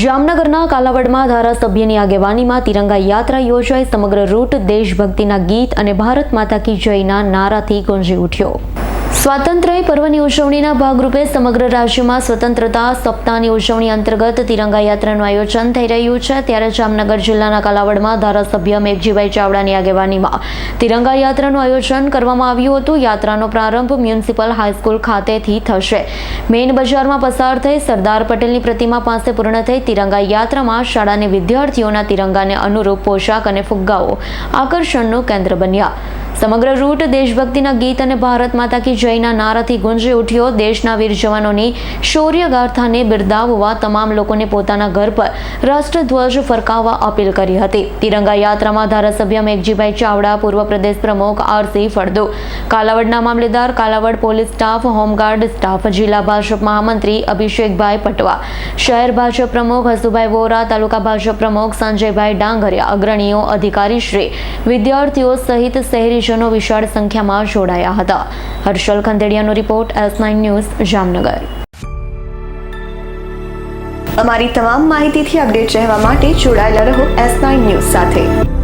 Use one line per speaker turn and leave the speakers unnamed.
જામનગરના કાલાવડમાં ધારાસભ્યની આગેવાનીમાં તિરંગા યાત્રા યોજાઈ. સમગ્ર રૂટ દેશભક્તિના ગીત અને ભારત માતા કી જયના નારાથી ગુંજી ઉઠ્યો. સ્વાતંત્ર્ય પર્વની ઉજવણીના ભાગરૂપે સમગ્ર રાજ્યમાં સ્વતંત્રતા સપ્તાહની ઉજવણી અંતર્ગત તિરંગા યાત્રાનું આયોજન થઈ રહ્યું છે. ત્યારે જામનગર જિલ્લાના કાલાવડમાં ધારાસભ્ય મેઘજીભાઈ ચાવડાની આગેવાનીમાં તિરંગા યાત્રાનું આયોજન કરવામાં આવ્યું હતું. યાત્રાનો પ્રારંભ મ્યુનિસિપલ હાઈસ્કૂલ ખાતેથી થશે. મેઇન બજારમાં પસાર થઈ સરદાર પટેલની પ્રતિમા પાસે પૂર્ણ થઈ તિરંગા યાત્રામાં શાળાની વિદ્યાર્થીઓના તિરંગાને અનુરૂપ પોશાક અને ફુગ્ગાઓ આકર્ષણનું કેન્દ્ર બન્યા. સમગ્ર રૂટ દેશભક્તિના ગીત અને ભારત માતા કી જયના નારાથી ગુંજી ઉઠ્યો. દેશના વીર જવાનોની શૌર્ય ગાથાને બિરદાવવા તમામ લોકોને પોતાના ઘર પર રાષ્ટ્રધ્વજ ફરકાવવા અપીલ કરી હતી. તિરંગા યાત્રામાં ધારાસભ્ય મેઘજીભાઈ ચાવડા, પૂર્વ પ્રદેશ પ્રમુખ આરસી ફળદુ, કાલાવડના મામલેદાર, Kalavad police staff, home guard staff, જિલ્લા ભાજપ મહામંત્રી અભિષેકભાઈ પટવા, શહેર ભાજપ પ્રમુખ હસુભાઈ વોરા, તાલુકા ભાજપ પ્રમુખ સંજયભાઈ ડાંગરિયા, અગ્રણીઓ અધિકારીશ્રી, વિદ્યાર્થીઓ સહિત શહેરીજનો વિશાળ સંખ્યામાં જોડાયા હતા. Harshal ખંદેડિયાનો report S nine news, Jamnagar.
અમારી તમામ માહિતીથી અપડેટ રહેવા માટે જોડાયેલા રહો એસ નાઇન ન્યૂઝ સાથે.